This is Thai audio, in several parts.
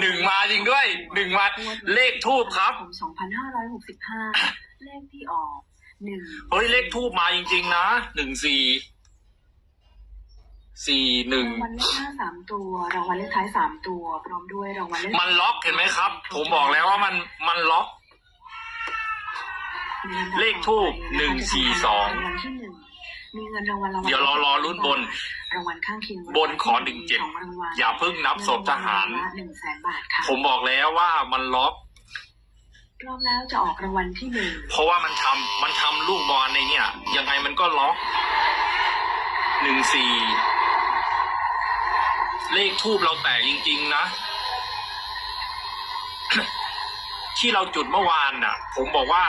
หนึ่งมาจริงด้วยหนึ่งมาเลขทูบครับสองพันห้าร้อยหกสิบห้าเลขที่ออกหนึ่งเฮ้ยเลขทูบมาจริง ๆ นะหนึ่งสี่สี่หนึ่งรางวัลเลขหน้าสามตัวรางวัลเลขท้ายสามตัวพร้อมด้วยรางวัลเลขมันล็อกเห็นไหมครับ ผมบอกแล้วว่ามันมันล็อกในลำดับเลขทูปต่อไปะคะหนึ่งสี่สองรางวัลที่หนึ่ง มีเงินรางวัลรางวัลเดี๋ยวรอรอลุ้นบน รางวัลข้างเคียงบนขอหนึ่งเจ็ดสองรางวัลอย่าเพิ่งนับศพทหาร หนึ่งแสนบาทค่ะ ผมบอกแล้วว่ามันล็อกรอบแล้วจะออกรางวัลที่หนึ่งเพราะว่ามันทำมันทำลูกบอลในเนี่ย ยังไงมันก็ล็อกหนึ่งสี่เลขทูบเราแตกจริง ๆ นะ ที่เราจุดเมื่อวานน่ะ ผมบอกว่า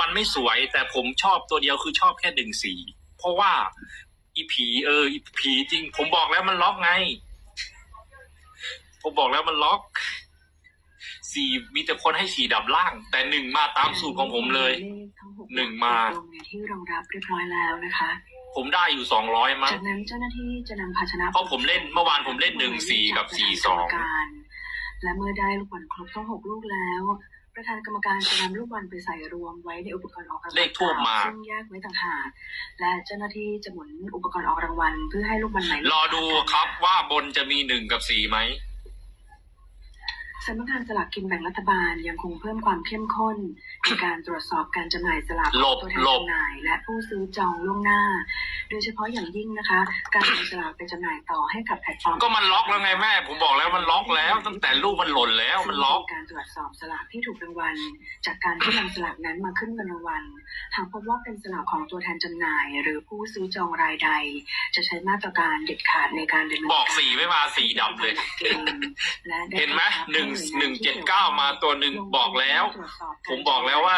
มันไม่สวยแต่ผมชอบตัวเดียวคือชอบแค่หนึ่งสี่ เพราะว่า อีผี เออ อีผีจริง ผมบอกแล้วมันล็อกไง ผมบอกแล้วมันล็อกสี่มีแต่คนให้สี่ดับล่าง แต่หนึ่งมาตามสูตรของผมเลยเลขทั้งกหนึ่งมาลงในที่รองรับเรียบร้อยแล้วนะคะ ผมได้อยู่สองร้อยมั้งจากนั้นเจ้าหน้าที่จะนำภาชนะเพราะผมเล่นเมื่อวานผมเล่นหนึ่งสี่กับสี่สองประธานกรรมการและเมื่อได้ลูกบอลครบทั้งหกลูกแล้ว ประธานกรรมการจะนำลูกบอลไปใส่รวมไว้ในอุปกรณ์ออกรางวัลเลขทูบมา ซึ่งแยกไว้ต่างหากและเจ้าหน้าที่จะหมุนอุปกรณ์ออกรางวัลเพื่อให้ลูกบอลไหนรอดูครับว่าบนจะมีหนึ่งกับสี่ไหม สำนักงานสลากกินแบ่งรัฐบาลยังคงเพิ่มความเข้มข้นในการตรวจสอบการจำหน่ายสลากหลบตัวแทนหลบจำหน่าย และผู้ซื้อจองล่วงหน้า โดยเฉพาะอย่างยิ่งนะคะ การนำสลากไปจำหน่ายต่อให้กับแพลตฟอร์มก็มันล็อกแล้วไงแม่ ผมบอกแล้วมันล็อกแล้ว ตั้งแต่ลูกมันหล่นแล้วมันล็อกซึ่งเป็การตรวจสอบสลากที่ถูกรางวัล จากการที่นำสลากนั้นมาขึ้นเงินรางวัลหากพบว่าเป็นสลากของตัวแทนจำหน่าย หรือผู้ซื้อจองรายใด จะใช้มาตรการเด็ดขาดในการดำเนินบอกสี่ไม่มาสี่ดับเลยและด้เห็นไหมหนึ่งหนึ่งเจ็ดเก้ามาตัวหนึ่งบอกแล้ว ผมบอกแล้วว่า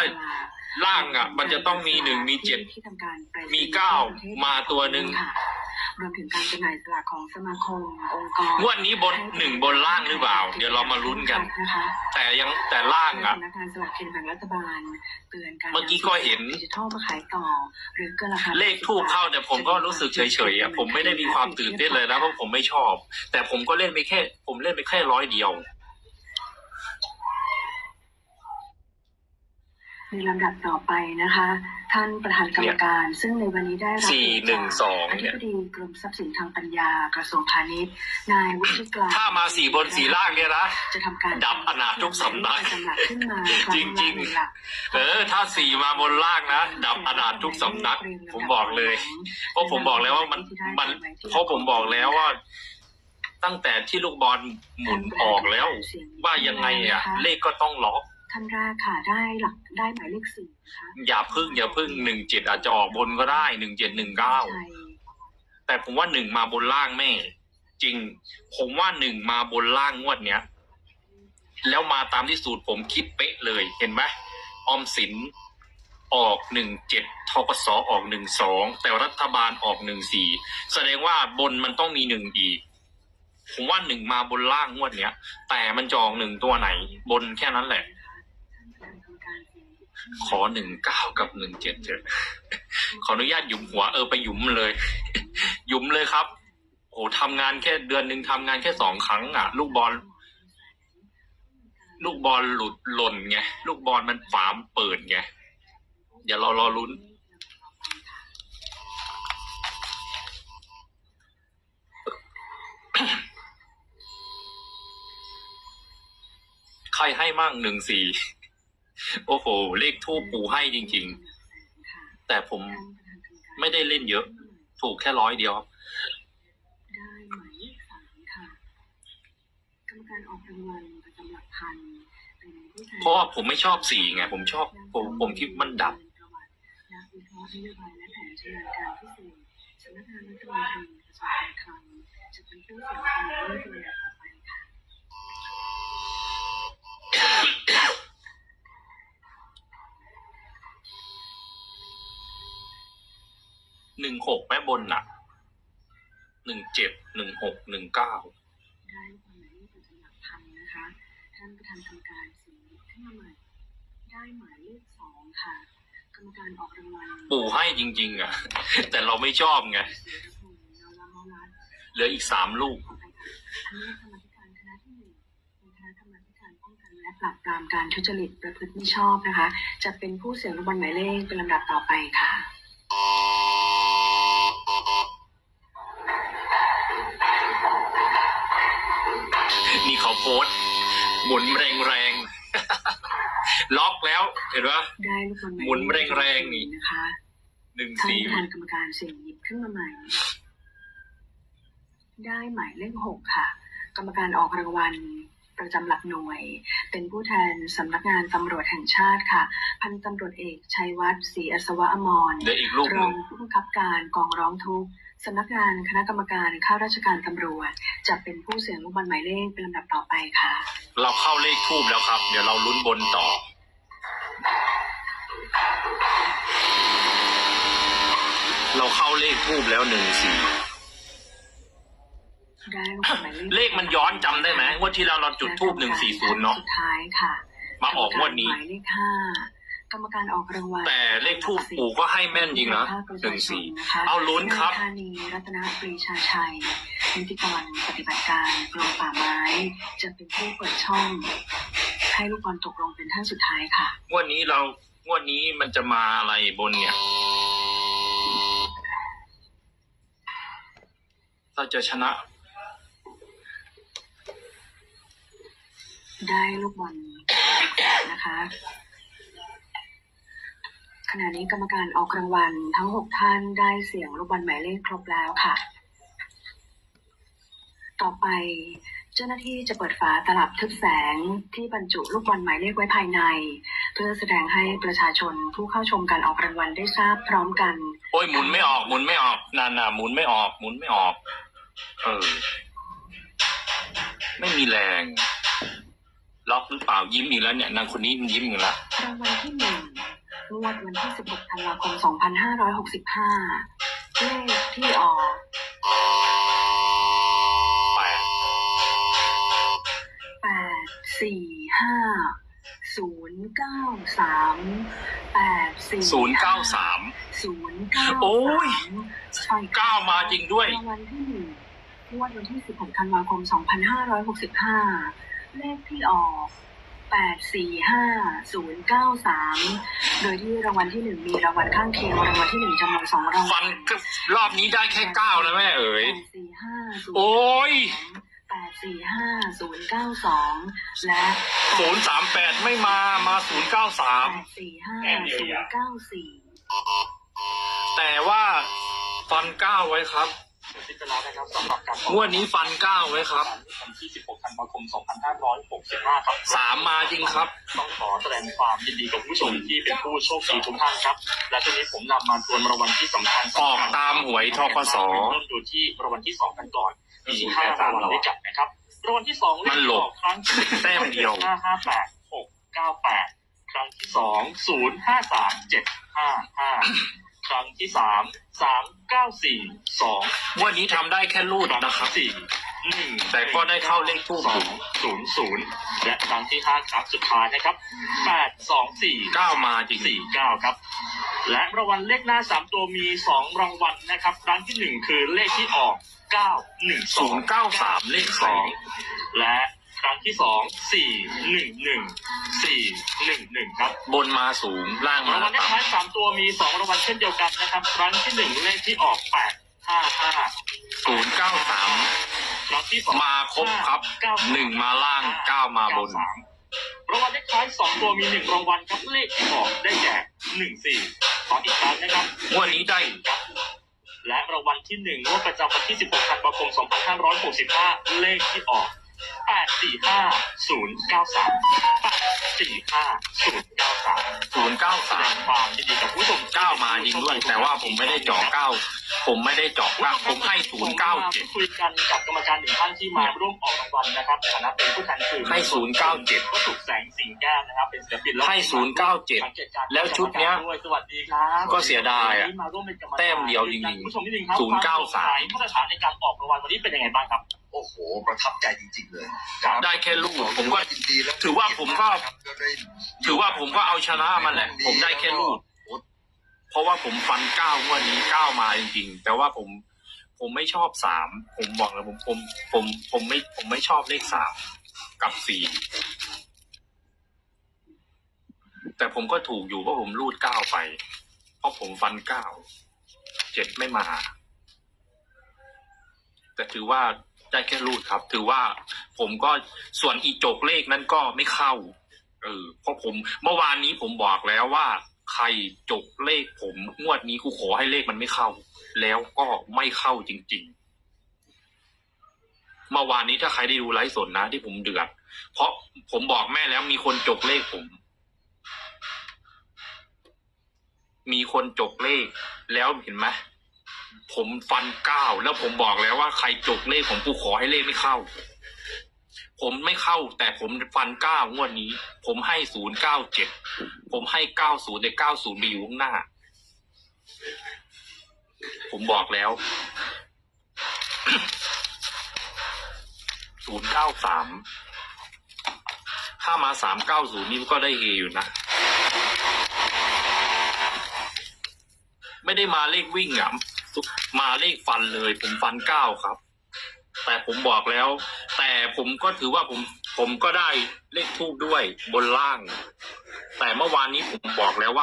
ล่างอะ มันจะต้องมีหนึ่งมีเจ็ดที่ทำการไปรษณีย์มีเก้ามาตัวหนึ่งค่ะรวมถึงการจำหน่ายสลากของสมาคมองค์กรงวดนี้บนหนึ่งบนล่างหรือเปล่า เดี๋ยวเรามาลุ้นกันนะคะแต่ยังแต่ล่างอะสำนักงานสลากกินแบ่งรัฐบาลเตือนการเมื่อกี้ก็เห็นดิจิทัลมาขายต่อหรือเกินราคาเลขทูบเข้าเนี่ยผมก็รู้สึกเฉยๆอะผมไม่ได้มีความตื่นเต้นเลยนะเพราะผมไม่ชอบ แต่ผมก็เล่นไปแค่ ผมเล่นไปแค่ร้อยเดียว ในลำดับต่อไปนะคะ ท่านประธานกรรมการ ซึ่งในวันนี้ได้รับสี่หนึ่งสองอเนี่ธิยบดีกรมทรัพย์สินทางปัญญากระทรวงพาณิชย์นายวุฒิกลาถ้ามาสี่บนสี่ล่างเนี่ยนะ จะทำการดับอนาถทุกสำนัก สำนักขึ้นมาจริงๆคละหนึ่หลักเออ ถ้าสี่มาบนล่างนะ ดับอนาถทุกสำนัก ผมบอกเลย เพราะผมบอกแล้วว่ามันมัน เพราะผมบอกแล้วว่า ตั้งแต่ที่ลูกบอลหมุนออกแล้ว ว่ายังไงอะ เลขก็ต้องล็อก ท่านแรกค่ะ ได้หลักได้หมายเลขสี่นะคะอย่าพึ่งอย่าพึ่งหนึ่งเจ็ดอาจจะออกบนก็ได้หนึ่งเจ็ดหนึ่งเก้าใช่แต่ผมว่าหนึ่งมาบนล่างแม่ จริง ผมว่าหนึ่งมาบนล่างงวดเนี้ยแล้วมาตามที่สูตรผมคิดเป๊ะเลยเห็นไหมออมสินออกหนึ่งเจ็ดทกสออกหนึ่งสองแต่รัฐบาลออกหนึ่งสี่แสดงว่าบนมันต้องมีหนึ่งอีกผมว่าหนึ่งมาบนล่างงวดเนี้ยแต่มันจองหนึ่งตัวไหนบนแค่นั้นแหละ ขอหนึ่งเก้ากับหนึ่งเจ็ดเถอะขออนุญาตหยุมหัวเออไปหยุมเลย หยุมเลยครับ โอ้ทำงานแค่เดือนหนึ่งทำงานแค่สองครั้ง อะ ลูกบอล ลูกบอลหลุดหล่นไงลูกบอลมันฝามเปิดไงเดี๋ยวเรารอลุ้นใครให้มั่งหนึ่งสี่ โอ้โห เลขทูปปูให้จริง ๆ แต่ผมไม่ได้เล่นเยอะ ถูกแค่ร้อยเดียว ได้หมายเลขสามค่ะกรรมการออกรางวัลประจำหลักพันเป็นผู้แทนเพราะว่าผมไม่ชอบสีไง ผมชอบผมผมคิดมันดับ นักวิเคราะห์นโยบายและแผนชำนาญการพิเศษสำนักงานรัฐมนตรีกระทรวงการคลังจะเป็นผู้เสนอความเรื่องตัวอย่างต่อไปค่ะ หนึ่งหกแม่บนน่ะหนึ่งเจ็ดหนึ่งหกหนึ่งเก้าได้ความหมายเลขประจำหลักพันนะคะท่านประธานกรรมการเสียงขึ้นมาใหม่ได้หมายเลขสองค่ะกรรมการออกรางวัลปู่ให้จริง ๆ อะ แต่เราไม่ชอบไงเสียรพงศ์นวมรัตน์เหลืออีกสามลูกต่อไปค่ะคณะกรรมการคณะที่หนึ่งในฐาณะกรรมาธิการป้องกันและปราบปรามการทุจริตประพฤติมิชอบนะคะ จะเป็นผู้เสียงรางวัลหมายเลขเป็นลำดับต่อไปค่ะ นี่เขาโพสต์หมุนแรงแรงๆ ล็อกแล้ว เห็นปะ ได้ลูกบอลหมายหมุนแรงๆนี่ นะคะหนึ่งท่านสี่ประธานกรรมการเสี่ยงหยิบขึ้นมาใหม่ ได้หมายเลขหกค่ะ กรรมการออกรางวัล ประจำหลักหน่วย เป็นผู้แทนสำนักงานตำรวจแห่งชาติค่ะ พันตำรวจเอกชัยวัฒน์ศรีอัศวะอมรเดี๋ยวอีกรูปรหอนึ่งงผู้บังคับการกองร้องทุกข์สำนักงานคณะกรรมการข้าราชการตำรวจ จะเป็นผู้เสี่ยงลูกบอลหมายเลขเป็นลำดับต่อไปค่ะ เราเข้าเลขทูบแล้วครับ เดี๋ยวเราลุ้นบนต่อเราเข้าเลขทูบแล้วหนึ่งสี่ ได้ลูกบอลหมายเลขเลขมันย้อนจำได้ไหมงว่าที่เราเราจุดทูบหนึ่งสี่ศูนย์เนาะสุดท้ายค่ะมาออกงวดนี้ หมายเลขห้ากรรมการออกรางวัลแต่เลขทูบปู่ก็ให้แม่นจริงนะหนึ่งสี่ เอาลุ้นครับนายธานีรัตนปรีชาชัยนิติกรปฏิบัติการกรมป่าไม้ จะเป็นผู้เปิดช่อง ให้ลูกบอลตกลงเป็นท่านสุดท้ายค่ะ งวดนี้เรางวดนี้มันจะมาอะไรบนเนี่ย เราจะชนะ ได้ลูกบอลนะคะ ขณะนี้กรรมการออกรางวัลทั้งหกท่านได้เสียงลูกบอลหมายเลขครบแล้วค่ะ ต่อไปเจ้าหน้าที่จะเปิดฝาตลับทึบแสงที่บรรจุลูกบอลหมายเลขไว้ภายใน เพื่อแสดงให้ประชาชนผู้เข้าชมการออกรางวัลได้ทราบพร้อมกัน โอ้ยหมุนไม่ออกหมุนไม่ออกนานน่ะหมุนไม่ออกหมุนไม่ออก เออ ไม่มีแรง ล็อกหรือเปล่ายิ้มอีกแล้วเนี่ยนางคนนี้ยิ้มอีกแล้วรางวัลที่หนึ่งงวดวันที่ 16 ธันวาคม 2565 เลขที่ออกแปดแปดสี่ห้าศูนย์เก้าสามแปดสี่ศูนย์เก้าสามศูนย์เก้าโอ้ยสามเก้ามาจริงด้วย รางวัลที่หนึ่งงวดวันที่ 16 ธันวาคม 2565 เลขที่ออกแปดสี่ห้าศูนย์เก้าสามโดยที่รางวัลที่หนึ่งมีรางวัลข้างเคียงรางวัลที่หนึ่งจำนวนสองรางวัฟัลนก็รอบนี้ได้แค่เก้าแล้วแม่เอ๋ยแปดสี่ห้าศูนย์โอ้ยแปดสี่ห้าศูนย์เก้าสองและศูนย์สามแปดไม่มา มาศูนย์เก้าสามแปดสี่ห้าแค่เดียวศูอย่านย์เก้าสี่แต่ว่าฟันเก้าไว้ครับ พิจารณานะครับสำหรับการงวดนี้ฟันเก้าไว้ครับวันที่ 16ธันวาคม 2565 ครับสามมาจริงครับ ต้องขอแสดงความยินดีกับผู้ชมที่เป็นผู้โชคดีทุกท่านครับ และช่วงนี้ผมนำมาทวนรางวัลที่สำคัญออกตามหวยทกสเริ่มดูที่รางวัลที่สองกันก่อนมีห้ารางวัลด้วยกันนะครับรางวัลที่สองเลขมันหลบออกครั้งที่แต้มเดียวห้าห้าแปดหกเก้าแปดครั้งที่สองศูนย์ห้าสามเจ็ดห้าห้า ครั้งที่สามสามเก้าสี่สองงวดนี้ทำได้แค่รูดนะครับ สี่หนึ่งแต่ก็ได้เข้าเลขทูปสองศูนย์ศูนย์และครั้งที่ห้าครั้งสุดท้ายนะครับแปดสองสี่เก้ามาจริงสี่เก้าครับ และรางวัลเลขหน้าสามตัวมีสองรางวัลนะครับครั้งที่หนึ่งคือเลขที่ออกเก้าหนึ่งสศูองนย์เก้าสามเลขสองและ ครั้งที่สองสี่หนึ่งหนึ่งสี่หนึ่งหนึ่งครับบนมาสูงล่างมารางวัลเลขต่ท้ายสามตัวมีสองรางวัลเช่นเดียวกันนะครับ ครั้งที่หนึ่งเลขที่ออกแปดห้าห้าำศูนย์เก้าสามครั้งที่สองมาครบครับเก้าหนึ่งมาล่างเก้ามาบนเก้สามรางวัลเลขท้ายสองตัวมีหนึ่งรางวัลครับเลขที่ออกได้แก่หนึ่งสี่ขออีกครั้งนะครับ งวดนี้ได้ ครับและรางวัลที่หนึ่งงวดประจำวันที่ 16ธันวาคม 2565 เลขที่ออก 845-093 845-093ศูนย์เก้าแสสาดมงความยินดีกับผู้ชมเก้ามาจริงด้วย แต่ว่าผมไม่ได้เจาะเก้าผมไม่ได้เจาะเก้าผมให้ศูนย์เก้าเจ็ดคุยกันกับกรรมการหนึ่งท่านที่มาร่วมออกรางวัลนะครับในฐานะเป็นผู้แทนสื่อให้097ก็ถูกแสงสิงแก้วนะครับเป็นศิลปินและให้097สังเกตการณ์แล้วชุดเนี้ยด้วยสวัสดีครับก็เสียดายอะที่มาร่วมเป็นกรรมการแต้มเดียวจริงๆผู้ชมนิดนึงครับ093ควมโปร่งใสมาตรฐานในการออกรางวัลวันนี้เป็นยังไงบ้างครับ โอ้โห ประทับใจจริง ๆ เลยได้แค่ลูกผมก็ยินดีแล้วถือว่าผมก็ครับก็ได้ถือว่าผมก็เอาชนะมันแหละ ผมได้แค่ลูกเพราะว่าผมฟันเก้างวดนี้เก้ามาจริง ๆ แต่ว่าผมผมไม่ชอบสามผมบอกเลยผมผมผมผมไม่ผมไม่ชอบเลขสามกับสี่แต่ผมก็ถูกอยู่เพราะผมรูดเก้าไป เพราะผมฟันเก้าเจ็ดไม่มา แต่ถือว่า ได้แค่รูดครับ ถือว่าผมก็ส่วนอีโจกเลขนั้นก็ไม่เข้า เออเพราะผมเมื่อวานนี้ผมบอกแล้วว่า ใครจกเลขผมงวดนี้กูขอให้เลขมันไม่เข้า แล้วก็ไม่เข้าจริง ๆ เมื่อวานนี้ถ้าใครได้ดูไลฟ์สดนะที่ผมเดือด เพราะผมบอกแม่แล้วมีคนจกเลขผม มีคนจกเลขแล้วเห็นไหม ผมฟันเก้าแล้วผมบอกแล้วว่าใครจกเลขผมกูขอให้เลขไม่เข้า ผมไม่เข้า แต่ผมฟันเก้างวดนี้ ผมให้ศูนย์เก้าเจ็ดผมให้เก้าศูนย์แต่เก้าศูนย์ไปอยู่ข้างหน้า ผมบอกแล้วศูนย์เก้าสามถ้ามาสามเก้าศูนย์นี่ก็ได้เฮอยู่นะ ไม่ได้มาเลขวิ่งอะ มาเลขฟันเลย ผมฟันเก้าครับ แต่ผมบอกแล้ว แต่ผมก็ถือว่าผมผมก็ได้เลขทูบด้วยบนล่าง แต่เมื่อวานนี้ผมบอกแล้วว่า